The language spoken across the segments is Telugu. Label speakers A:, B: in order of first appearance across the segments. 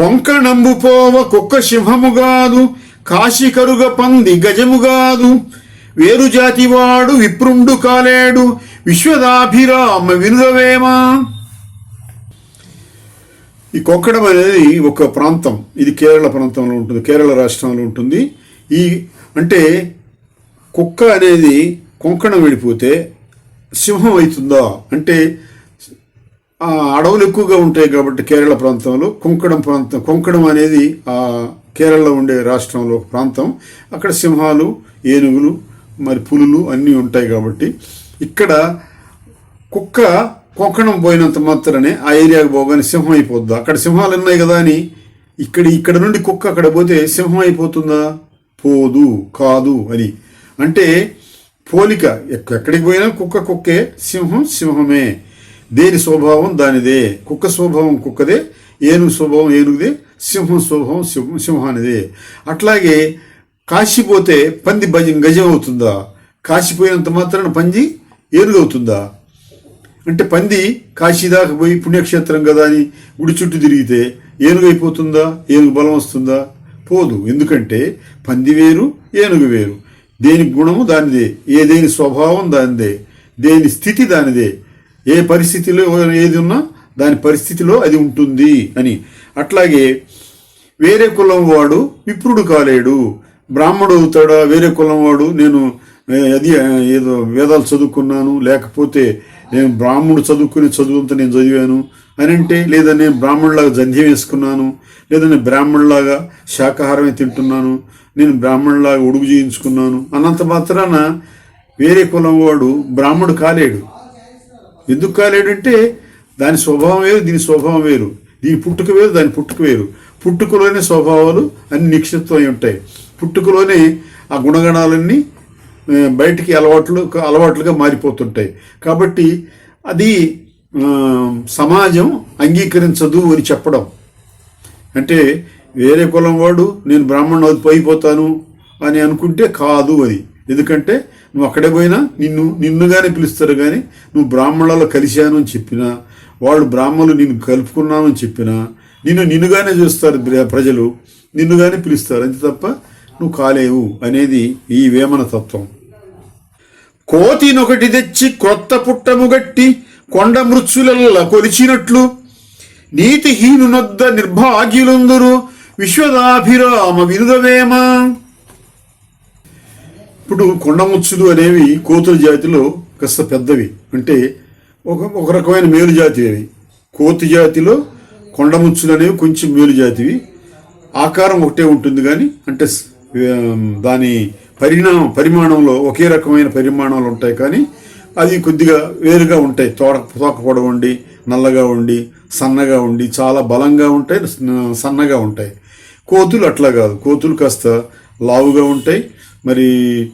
A: కొంకణంబు నంబుపోవ కుక్క సింహముగాదు కాశి కరుగ పంది గజముగాదు వేరు జాతివాడు విప్రుండు కాలేడు విశ్వదాభిరామ వినురవేమా ఈ కొక్కడం అనేది ఒక ప్రాంతం. ఇది కేరళ ప్రాంతంలో ఉంటుంది కేరళ రాష్ట్రంలో ఉంటుంది. ఈ అంటే కుక్క అనేది కొంకణం వెళ్ళిపోతే సింహం అవుతుందా? అంటే అడవులు ఎక్కువగా ఉంటాయి కాబట్టి కేరళ ప్రాంతంలో. కొంకణం ప్రాంతం కొంకణం అనేది ఆ కేరళలో ఉండే రాష్ట్రంలో ఒక ప్రాంతం. అక్కడ సింహాలు ఏనుగులు మరి పులులు అన్నీ ఉంటాయి కాబట్టి ఇక్కడ కుక్క కొంకణం పోయినంత మాత్రమే ఆ ఏరియాకి పోగానే సింహం అయిపోద్దా? అక్కడ సింహాలు ఉన్నాయి కదా అని ఇక్కడ ఇక్కడ నుండి కుక్క అక్కడ పోతే సింహం అయిపోతుందా? పోదు కాదు అని. అంటే పోలిక ఎక్క- ఎక్కడికి పోయినా కుక్క కుక్కే సింహం సింహమే. దేని స్వభావం దానిదే. కుక్క స్వభావం కుక్కదే ఏనుగు స్వభావం ఏనుగుదే సింహం స్వభావం సింహం సింహానిదే. అట్లాగే కాశీపోతే పంది భజం గజం అవుతుందా కాశీపోయినంత మాత్రాన పంది ఏనుగవుతుందా? అంటే పంది కాశీ దాకా పోయి పుణ్యక్షేత్రం కదా అని గుడి చుట్టూ తిరిగితే ఏనుగైపోతుందా? ఏనుగు బలం వస్తుందా? పోదు. ఎందుకంటే పంది వేరు ఏనుగు వేరు. దేని గుణము దానిదే. ఏ దేని స్వభావం దానిదే. దేని స్థితి దానిదే. ఏ పరిస్థితిలో ఏది ఉన్నా దాని పరిస్థితిలో అది ఉంటుంది అని. అట్లాగే వేరే కులం వాడు విప్రుడు కాలేడు. బ్రాహ్మడు అవుతాడా? వేరే కులం వాడు నేను అది ఏదో వేదాలు చదువుకున్నాను లేకపోతే నేను బ్రాహ్మడు చదువుకునే చదువుంత నేను చదివాను అని అంటే లేదా నేను బ్రాహ్మణులాగా జంధ్యం వేసుకున్నాను లేదా నేను బ్రాహ్మణులాగా శాకాహారమే తింటున్నాను నేను బ్రాహ్మణులాగా ఉడుగు చేయించుకున్నాను అన్నంత మాత్రాన వేరే కులం వాడు బ్రాహ్మడు కాలేడు. ఎందుకు కాలేడంటే దాని స్వభావం వేరు దీని స్వభావం వేరు. దీని పుట్టుక వేరు దాని పుట్టుక వేరు. పుట్టుకలోనే స్వభావాలు అన్ని నిక్షిప్తమై ఉంటాయి. పుట్టుకలోనే ఆ గుణగణాలన్నీ బయటికి అలవాట్లు అలవాట్లుగా మారిపోతుంటాయి. కాబట్టి అది సమాజం అంగీకరించదు అని చెప్పడం. అంటే వేరే కులం వాడు నేను బ్రాహ్మణుడు అయిపోతాను అని అనుకుంటే కాదు అది. ఎందుకంటే నువ్వు అక్కడే పోయినా నిన్ను నిన్నుగానే పిలుస్తారు కానీ నువ్వు బ్రాహ్మణులలో కలిశాను అని చెప్పినా వాళ్ళు బ్రాహ్మణులు నిన్ను కలుపుకున్నాను అని చెప్పినా నిన్ను నిన్నుగానే చూస్తారు ప్ర- ప్రజలు నిన్నుగానే పిలుస్తారు. అంతే తప్ప నువ్వు కాలేవు అనేది ఈ వేమన తత్వం. కోతినొకటి తెచ్చి క్రొత్త పుట్టముగట్టి కొండ మృత్యులలో కొలిచినట్లు నీతిహీనునొద్ద నిర్భాగ్యులందరూ విశ్వదాభిరామ వినుదవేమ. ఇప్పుడు కొండముచ్చులు అనేవి కోతుల జాతిలో కాస్త పెద్దవి. అంటే ఒక ఒక రకమైన మేలు జాతి అవి. కోతి జాతిలో కొండముచ్చులు అనేవి కొంచెం మేలు జాతివి. ఆకారం ఒకటే ఉంటుంది కానీ అంటే దాని పరిణామం పరిమాణంలో ఒకే రకమైన పరిమాణాలు ఉంటాయి కానీ అది కొద్దిగా వేరుగా ఉంటాయి. తోట తోక పొడవు ఉండి నల్లగా ఉండి సన్నగా ఉండి చాలా బలంగా ఉంటాయి సన్నగా ఉంటాయి. కోతులు అట్లా కాదు. కోతులు కాస్త లావుగా ఉంటాయి. మరి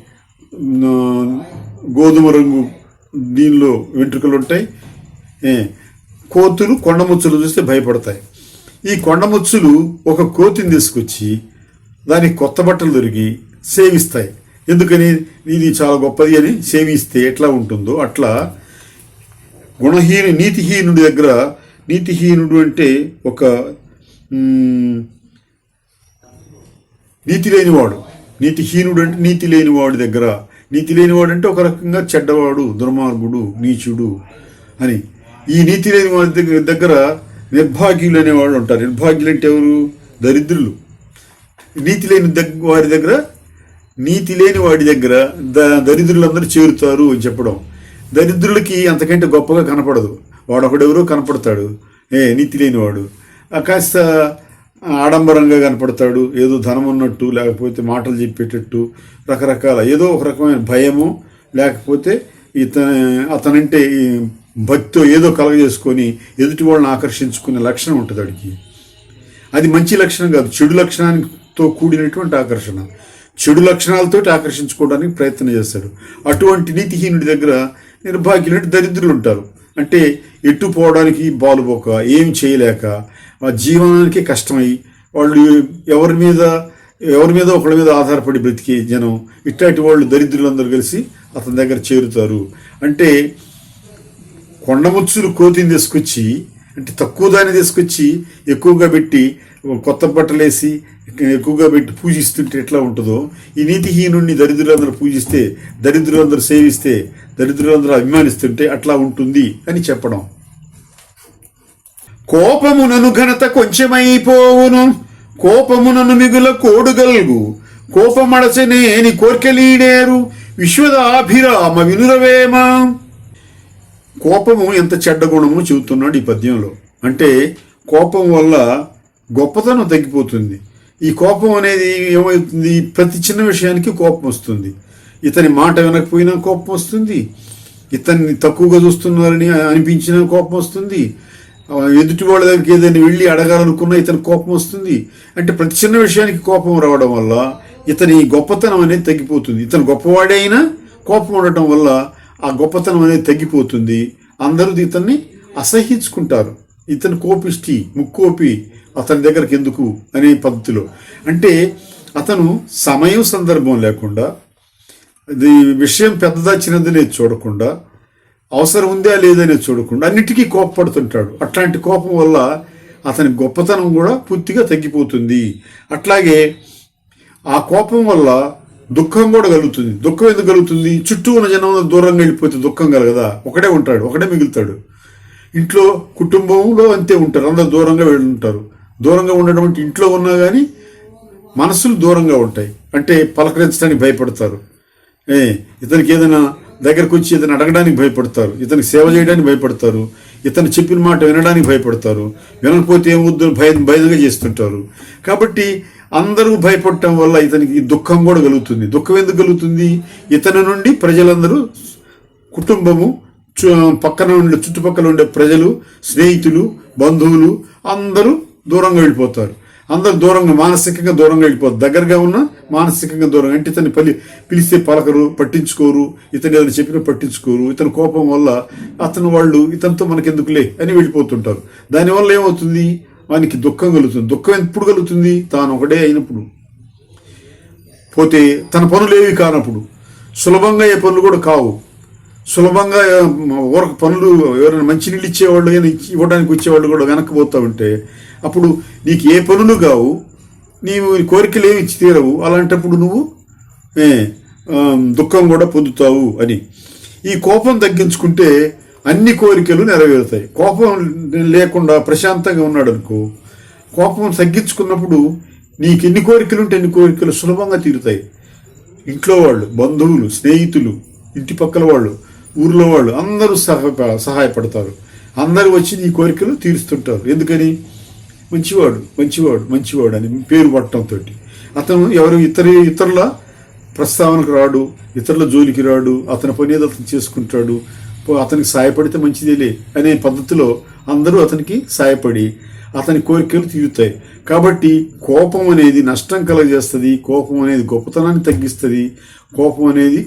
A: గోధుమ రంగు దీనిలో వెంట్రుకలు ఉంటాయి. కోతులు కొండముచ్చులు చూస్తే భయపడతాయి. ఈ కొండముచ్చులు ఒక కోతిని తీసుకొచ్చి దానికి కొత్త బట్టలు దొరికి సేవిస్తాయి. ఎందుకని? ఇది చాలా గొప్పది అని సేవిస్తే ఎట్లా ఉంటుందో అట్లా గుణహీన నీతిహీనుడి దగ్గర నీతిహీనుడు అంటే ఒక నీతి లేనివాడు నీతిహీనుడు అంటే నీతి లేనివాడి దగ్గర నీతి లేనివాడు అంటే ఒక రకంగా చెడ్డవాడు దుర్మార్గుడు నీచుడు అని. ఈ నీతి లేని వాడి దగ్గర దగ్గర నిర్భాగ్యులు అనేవాడు ఉంటారు. నిర్భాగ్యులు అంటే ఎవరు? దరిద్రులు. నీతి లేని దగ్గ వారి దగ్గర నీతి లేని వాడి దగ్గర ద దరిద్రులందరూ చేరుతారు అని చెప్పడం. దరిద్రులకి అంతకంటే గొప్పగా కనపడదు. వాడు ఒకడెవరో కనపడతాడు. ఏ నీతి లేనివాడు కాస్త ఆడంబరంగా కనపడతాడు ఏదో ధనం ఉన్నట్టు లేకపోతే మాటలు చెప్పేటట్టు రకరకాల ఏదో ఒక రకమైన భయము లేకపోతే ఇతని అతనంటే భక్తితో ఏదో కలగజేసుకొని ఎదుటి వాళ్ళని ఆకర్షించుకునే లక్షణం ఉంటుంది వాడికి అది మంచి లక్షణం కాదు చెడు లక్షణానితో కూడినటువంటి ఆకర్షణ. చెడు లక్షణాలతోటి ఆకర్షించుకోవడానికి ప్రయత్నం చేస్తాడు. అటువంటి నీతిహీనుడి దగ్గర నిర్భాగ్యులంటే దరిద్రులు ఉంటారు. అంటే ఎట్టు పోవడానికి బాలుపోక ఏం చేయలేక జీవనానికి కష్టమై వాళ్ళు ఎవరి మీద ఎవరి మీద ఒకళ్ళ మీద ఆధారపడి బ్రతికే జనం ఇట్లాంటి వాళ్ళు దరిద్రులందరూ కలిసి అతని దగ్గర చేరుతారు. అంటే కొండముచ్చులు కోతిని తీసుకొచ్చి అంటే తక్కువ దాన్ని తీసుకొచ్చి ఎక్కువగా పెట్టి కొత్త బట్టలేసి ఎక్కువగా పెట్టి పూజిస్తుంటే ఎట్లా ఉంటుందో ఈ నీతిహీనుణ్ణి దరిద్రులందరూ పూజిస్తే దరిద్రులందరూ సేవిస్తే దరిద్రులందరూ అభిమానిస్తుంటే అట్లా ఉంటుంది అని చెప్పడం. కోపమునను ఘనత కొంచెమైపోవును. కోపమునను మిగుల కోడుగల్గు. కోపమడసనేని కోర్కెలీడేరు. విశ్వదాభిరామ వినురవేమ. కోపము ఎంత చెడ్డ గుణము చెబుతున్నాడు ఈ పద్యంలో. అంటే కోపం వల్ల గొప్పతనం తగ్గిపోతుంది. ఈ కోపం అనేది ఏమవుతుంది? ప్రతి చిన్న విషయానికి కోపం వస్తుంది. ఇతని మాట వినకపోయినా కోపం వస్తుంది. ఇతన్ని తక్కువగా చూస్తున్నారని అనిపించిన కోపం వస్తుంది. ఎదుటి వాళ్ళ దగ్గరికి ఏదైనా వెళ్ళి అడగాలనుకున్నా ఇతని కోపం వస్తుంది. అంటే ప్రతి చిన్న విషయానికి కోపం రావడం వల్ల ఇతని గొప్పతనం అనేది తగ్గిపోతుంది. ఇతను గొప్పవాడే అయినా కోపం ఉండటం వల్ల ఆ గొప్పతనం అనేది తగ్గిపోతుంది. అందరూ ఇతన్ని అసహించుకుంటారు. ఇతను కోపిష్టి ముక్కోపి అతని దగ్గరికి ఎందుకు అనే పద్ధతిలో. అంటే అతను సమయం సందర్భం లేకుండా విషయం పెద్దదా చిన్నదనేది చూడకుండా అవసరం ఉందా లేదనేది చూడకుండా అన్నిటికీ కోపపడుతుంటాడు. అట్లాంటి కోపం వల్ల అతని గొప్పతనం కూడా పూర్తిగా తగ్గిపోతుంది. అట్లాగే ఆ కోపం వల్ల దుఃఖం కూడా కలుగుతుంది. దుఃఖం ఎందుకు కలుగుతుంది? చుట్టూ ఉన్న జనం దూరంగా వెళ్ళిపోతే దుఃఖం కలగదా ఒకడే ఉంటాడు ఒకడే మిగులుతాడు. ఇంట్లో కుటుంబంలో అంతే ఉంటారు అందరు దూరంగా వెళ్ళి ఉంటారు దూరంగా ఉండడం అంటే ఇంట్లో ఉన్నా కానీ మనసులు దూరంగా ఉంటాయి. అంటే పలకరించడానికి భయపడతారు. ఏ ఇతనికి ఏదైనా దగ్గరకు వచ్చి ఇతను అడగడానికి భయపడతారు ఇతనికి సేవ చేయడానికి భయపడతారు ఇతను చెప్పిన మాట వినడానికి భయపడతారు వినకపోతే ఏమవుద్దు భయ భయంగా చేస్తుంటారు. కాబట్టి అందరూ భయపడటం వల్ల ఇతనికి దుఃఖం కూడా కలుగుతుంది. దుఃఖం ఎందుకు కలుగుతుంది? ఇతని నుండి ప్రజలందరూ కుటుంబము చు- పక్కన ఉండే చుట్టుపక్కల ఉండే ప్రజలు స్నేహితులు బంధువులు అందరూ దూరంగా వెళ్ళిపోతారు. అందరు దూరంగా మానసికంగా దూరంగా వెళ్ళిపోదు దగ్గరగా ఉన్న మానసికంగా దూరంగా. అంటే ఇతన్ని పలి పిలిస్తే పలకరు పట్టించుకోరు. ఇతను ఏదైనా చెప్పినా పట్టించుకోరు. ఇతని కోపం వల్ల అతను వాళ్ళు ఇతనితో మనకెందుకులే అని వెళ్ళిపోతుంటారు. దానివల్ల ఏమవుతుంది? వానికి దుఃఖం కలుగుతుంది. దుఃఖం ఎప్పుడు కలుగుతుంది? తాను ఒకడే అయినప్పుడు. పోతే తన పనులు ఏవి కానప్పుడు. సులభంగా ఏ పనులు కూడా కావు. సులభంగా ఊరక పనులు ఎవరైనా మంచి నీళ్ళు ఇచ్చేవాళ్ళు ఇవ్వడానికి వచ్చేవాళ్ళు కూడా వెనక్కి పోతా ఉంటే అప్పుడు నీకు ఏ పనులు కావు నీవు కోరికలు ఏమి ఇచ్చి తీరవు అలాంటప్పుడు నువ్వు దుఃఖం కూడా పొందుతావు అని. ఈ కోపం తగ్గించుకుంటే అన్ని కోరికలు నెరవేరుతాయి. కోపం లేకుండా ప్రశాంతంగా ఉన్నాడు అనుకో కోపం తగ్గించుకున్నప్పుడు నీకు ఎన్ని కోరికలు ఉంటే ఎన్ని కోరికలు సులభంగా తీరుతాయి. ఇంట్లో వాళ్ళు బంధువులు స్నేహితులు ఇంటి పక్కల వాళ్ళు ఊర్లో వాళ్ళు అందరూ సహ సహాయపడతారు. అందరూ వచ్చి నీ కోరికలు తీరుస్తుంటారు. ఎందుకని? మంచివాడు మంచివాడు మంచివాడు అని పేరు పట్టడంతో అతను ఎవరు? ఇతర ఇతరుల ప్రస్తావనకు రాడు ఇతరుల జోలికి రాడు అతని పని ఏదో అతను చేసుకుంటాడు. అతనికి సాయపడితే మంచిదేలే అనే పద్ధతిలో అందరూ అతనికి సాయపడి అతని కోరికలు తీరుతాయి. కాబట్టి కోపం అనేది నష్టం కలగజేస్తుంది. కోపం అనేది గొప్పతనాన్ని తగ్గిస్తుంది. కోపం అనేది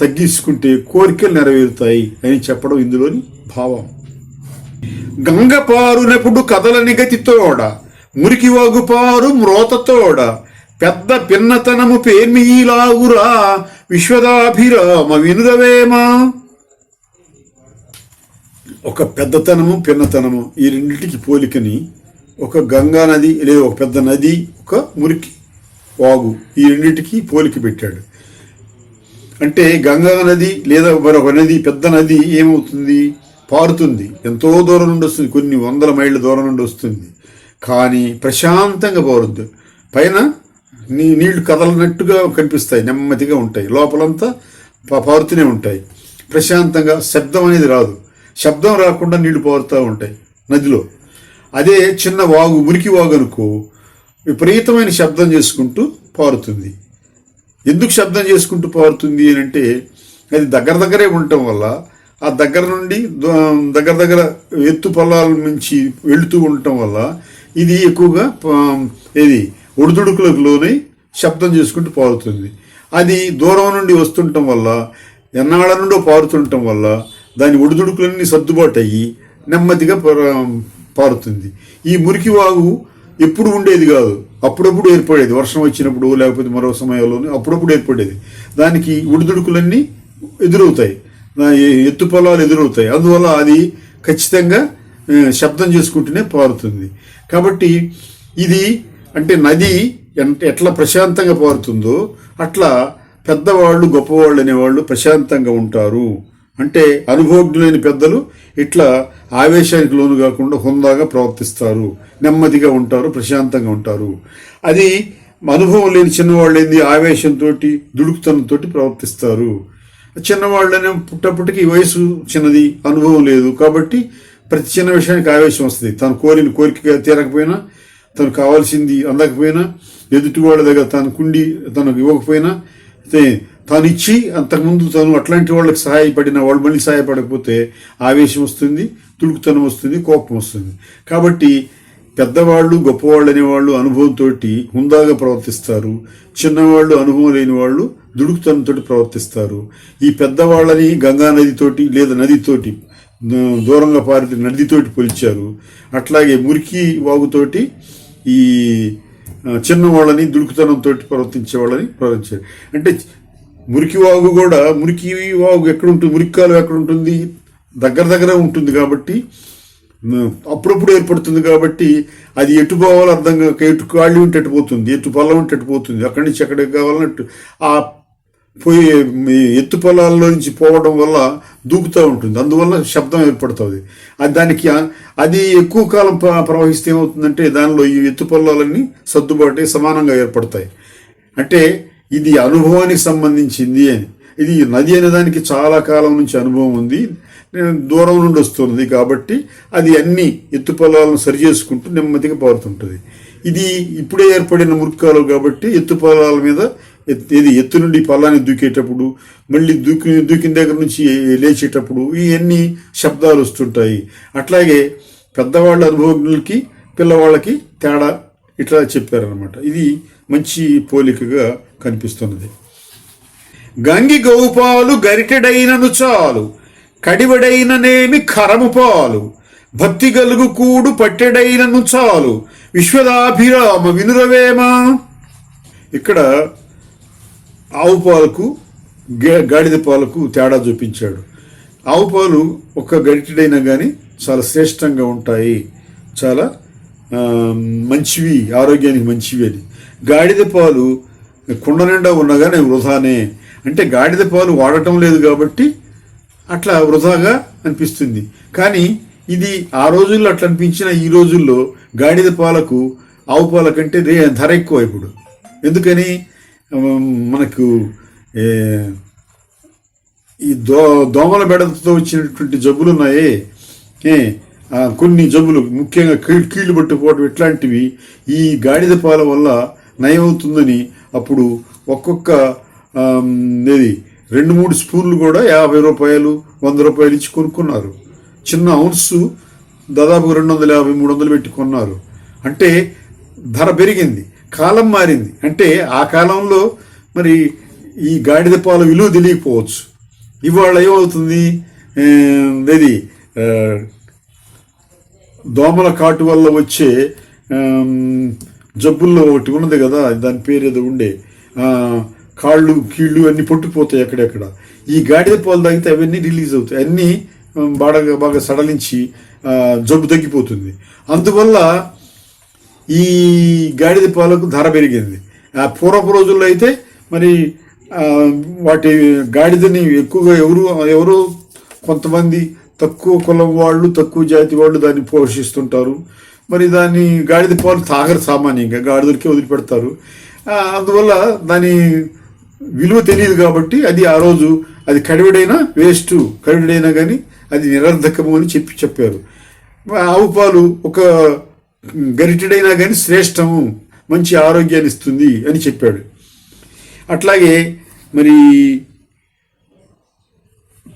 A: తగ్గించుకుంటే కోరికలు నెరవేరుతాయి అని చెప్పడం ఇందులోని భావం. గంగపారునప్పుడు కదలని గతితోడ మురికి వాగుపారు మ్రోతతోడ పెద్ద పిన్నతనము పేర్మిలాగురా విశ్వదాభిరామ వినురవేమా ఒక పెద్దతనము పిన్నతనము ఈ రెండింటికి పోలికని ఒక గంగా నది లేదా ఒక పెద్ద నది ఒక మురికి వాగు ఈ రెండింటికి పోలిక పెట్టాడు. అంటే గంగా నది లేదా మరొక నది పెద్ద నది ఏమవుతుంది? పారుతుంది. ఎంతో దూరం నుండి వస్తుంది. కొన్ని వందల మైళ్ళ దూరం నుండి వస్తుంది. కానీ ప్రశాంతంగా పారుద్ది. పైన నీ నీళ్ళు కదలనట్టుగా కనిపిస్తాయి. నెమ్మదిగా ఉంటాయి. లోపలంతా పారుతూనే ఉంటాయి. ప్రశాంతంగా శబ్దం అనేది రాదు. శబ్దం రాకుండా నీళ్ళు పారుతూ ఉంటాయి నదిలో. అదే చిన్న వాగు మురికి వాగు అనుకో విపరీతమైన శబ్దం చేసుకుంటూ పారుతుంది. ఎందుకు శబ్దం చేసుకుంటూ పారుతుంది అని అంటే అది దగ్గర దగ్గరే ఉండటం వల్ల ఆ దగ్గర నుండి దగ్గర దగ్గర ఎత్తు పొలాల నుంచి వెళుతూ ఉండటం వల్ల ఇది ఎక్కువగా ఇది ఒడిదుడుకులకు లోనై శబ్దం చేసుకుంటూ పారుతుంది. అది దూరం నుండి వస్తుండటం వల్ల ఎన్నాళ్ళ నుండో పారుతుండటం వల్ల దాని ఒడిదుడుకులన్నీ సర్దుబాటు అయ్యి నెమ్మదిగా పారుతుంది. ఈ మురికి వాగు ఎప్పుడు ఉండేది కాదు. అప్పుడప్పుడు ఏర్పడేది. వర్షం వచ్చినప్పుడు లేకపోతే మరో సమయంలోనే అప్పుడప్పుడు ఏర్పడేది. దానికి ఉడిదుడుకులన్నీ ఎదురవుతాయి. ఎత్తు పొలాలు ఎదురవుతాయి. అందువల్ల అది ఖచ్చితంగా శబ్దం చేసుకుంటూనే పారుతుంది. కాబట్టి ఇది అంటే నది ఎట్లా ప్రశాంతంగా పారుతుందో అట్లా పెద్దవాళ్ళు గొప్పవాళ్ళు అనేవాళ్ళు ప్రశాంతంగా ఉంటారు. అంటే అనుభవజ్ఞులైన పెద్దలు ఇట్లా ఆవేశానికి లోను కాకుండా హుందాగా ప్రవర్తిస్తారు. నెమ్మదిగా ఉంటారు ప్రశాంతంగా ఉంటారు. అది అనుభవం లేని చిన్నవాళ్ళు ఏంది? ఆవేశంతో దుడుకుతనంతో ప్రవర్తిస్తారు. చిన్నవాళ్ళనే పుట్టప్పటికి వయసు చిన్నది అనుభవం లేదు. కాబట్టి ప్రతి చిన్న విషయానికి ఆవేశం వస్తుంది. తను కోరిన కోరిక తీరకపోయినా తను కావాల్సింది అందకపోయినా ఎదుటి వాళ్ళ దగ్గర తను కుండి తనకు ఇవ్వకపోయినా తాను ఇచ్చి అంతకుముందు తను అట్లాంటి వాళ్ళకి సహాయపడిన వాళ్ళు మళ్ళీ సహాయపడకపోతే ఆవేశం వస్తుంది తుడుకుతనం వస్తుంది కోపం వస్తుంది. కాబట్టి పెద్దవాళ్ళు గొప్పవాళ్ళు అనేవాళ్ళు అనుభవంతో హుందాగా ప్రవర్తిస్తారు. చిన్నవాళ్ళు అనుభవం లేని వాళ్ళు దుడుకుతనంతో ప్రవర్తిస్తారు. ఈ పెద్దవాళ్ళని గంగా నదితోటి లేదా నదితోటి దూరంగా పారితే నదితోటి పొలిచారు. అట్లాగే మురికి వాగుతోటి ఈ చిన్నవాళ్ళని దుడుకుతనంతో ప్రవర్తించే వాళ్ళని ప్రవర్తించారు. అంటే మురికి వాగు కూడా మురికి వాగు ఎక్కడ ఉంటుంది మురికి కాలువ ఎక్కడ ఉంటుంది దగ్గర దగ్గర ఉంటుంది కాబట్టి అప్పుడప్పుడు ఏర్పడుతుంది కాబట్టి అది ఎటు పోవాలో అర్థం కాక ఎటు కాళ్ళు ఉంటే పోతుంది ఎటు పొలం ఉంటే పోతుంది అక్కడి నుంచి ఎక్కడికి కావాలన్నట్టు ఆ పోయి మీ ఎత్తు పొలాల్లో నుంచి పోవడం వల్ల దూకుతూ ఉంటుంది. అందువల్ల శబ్దం ఏర్పడుతుంది. అది దానికి అది ఎక్కువ కాలం ప్ర- ప్రవహిస్తే ఏమవుతుందంటే దానిలో ఈ ఎత్తు పొలాలన్నీ సర్దుబాటు సమానంగా ఏర్పడతాయి. అంటే ఇది అనుభవానికి సంబంధించింది అని. ఇది నది అనే దానికి చాలా కాలం నుంచి అనుభవం ఉంది. నేను దూరం నుండి వస్తున్నది కాబట్టి అది అన్ని ఎత్తు పొలాలను సరి చేసుకుంటూ నెమ్మదిగా పారుతుంటుంది. ఇది ఇప్పుడే ఏర్పడిన మురుక్కాలు కాబట్టి ఎత్తు పొలాల మీద ఇది ఎత్తు నుండి పొలాన్ని దూకేటప్పుడు మళ్ళీ దూకి దూకిన దగ్గర నుంచి లేచేటప్పుడు ఇవన్నీ శబ్దాలు వస్తుంటాయి. అట్లాగే పెద్దవాళ్ళ అనుభవజ్ఞులకి పిల్లవాళ్ళకి తేడా ఇట్లా చెప్పారనమాట ఇది మంచి పోలికగా కనిపిస్తున్నది. గంగి గౌపాలు గరిటెడైనను చాలు కడివడైననేమి కరము పాలు భక్తి గలుగు కూడు పట్టెడైనను చాలు విశ్వదాభిరామ వినురవేమా? ఇక్కడ ఆవు పాలకు గే- గాడిద పాలకు తేడా చూపించాడు. ఆవు పాలు ఒక్క గరిటెడైనా కానీ చాలా శ్రేష్టంగా ఉంటాయి. చాలా మంచివి ఆరోగ్యానికి మంచివి అని గాడిద పాలు కుండ నిండా ఉన్నా కానీ వృధానే. అంటే గాడిద పాలు వాడటం లేదు కాబట్టి అట్లా వృధాగా అనిపిస్తుంది. కానీ ఇది ఆ రోజుల్లో అట్లా అనిపించిన ఈ రోజుల్లో గాడిద పాలకు ఆవు పాల కంటే రే ధర ఎక్కువ ఇప్పుడు. ఎందుకని? మనకు ఈ దో దోమల బెడదతో వచ్చినటువంటి జబ్బులు ఉన్నాయి ఏ, కొన్ని జబ్బులు ముఖ్యంగా కీళ్ళు పట్టుకోవడం ఇట్లాంటివి ఈ గాడిద పాల వల్ల నయమవుతుందని అప్పుడు ఒక్కొక్క ఇది ఏది రెండు మూడు స్పూన్లు కూడా యాభై రూపాయలు వంద రూపాయలు ఇచ్చి కొనుక్కున్నారు. చిన్న ఔన్స్ దాదాపు రెండు వందల యాభై మూడు వందలు పెట్టి కొన్నారు. అంటే ధర పెరిగింది. కాలం మారింది. అంటే ఆ కాలంలో మరి ఈ గాడిద పాల విలువ తెలియకపోవచ్చు. ఇవాళ ఏమవుతుంది? ఇది దోమల కాటు వల్ల వచ్చే జబ్బుల్లో ఒకటి ఉన్నది కదా దాని పేరు ఏదో ఉండే కాళ్ళు కీళ్ళు అన్నీ పొట్టిపోతాయి ఎక్కడెక్కడ. ఈ గాడిద పాలు తాగితే అవన్నీ రిలీజ్ అవుతాయి. అన్నీ బాగా బాగా సడలించి జబ్బు తగ్గిపోతుంది. అందువల్ల ఈ గాడిద పాలకు ధర పెరిగింది. ఆ పూర్వపు రోజుల్లో అయితే మరి వాటి గాడిదని ఎక్కువగా ఎవరు ఎవరు కొంతమంది తక్కువ కులం వాళ్ళు తక్కువ జాతి వాళ్ళు దాన్ని పోషిస్తుంటారు. మరి దాన్ని గాడిద పాలు తాగరు సామాన్యంగా గాడిదలకే వదిలిపెడతారు. అందువల్ల దాని విలువ తెలియదు కాబట్టి అది ఆ రోజు అది కడివిడైనా వేస్ట్ కడివిడైనా కానీ అది నిరర్ధకము అని చెప్పి చెప్పారు. ఆవు పాలు ఒక గరిటెడైనా కానీ శ్రేష్టము మంచి ఆరోగ్యాన్ని ఇస్తుంది అని చెప్పాడు. అట్లాగే మరి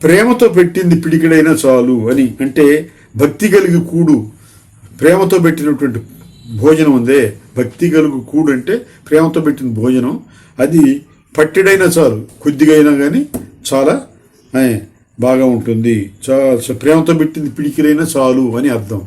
A: ప్రేమతో పెట్టింది పిడికిడైనా చాలు అని అంటే భక్తి కలిగి కూడు. ప్రేమతో పెట్టినటువంటి భోజనం ఉందే. భక్తి కలుగు కూడు అంటే ప్రేమతో పెట్టిన భోజనం. అది పట్టిడైనా చాలు కొద్దిగా అయినా కానీ చాలా బాగా ఉంటుంది. చాలా ప్రేమతో పెట్టింది పిడికిలైనా చాలు అని అర్థం.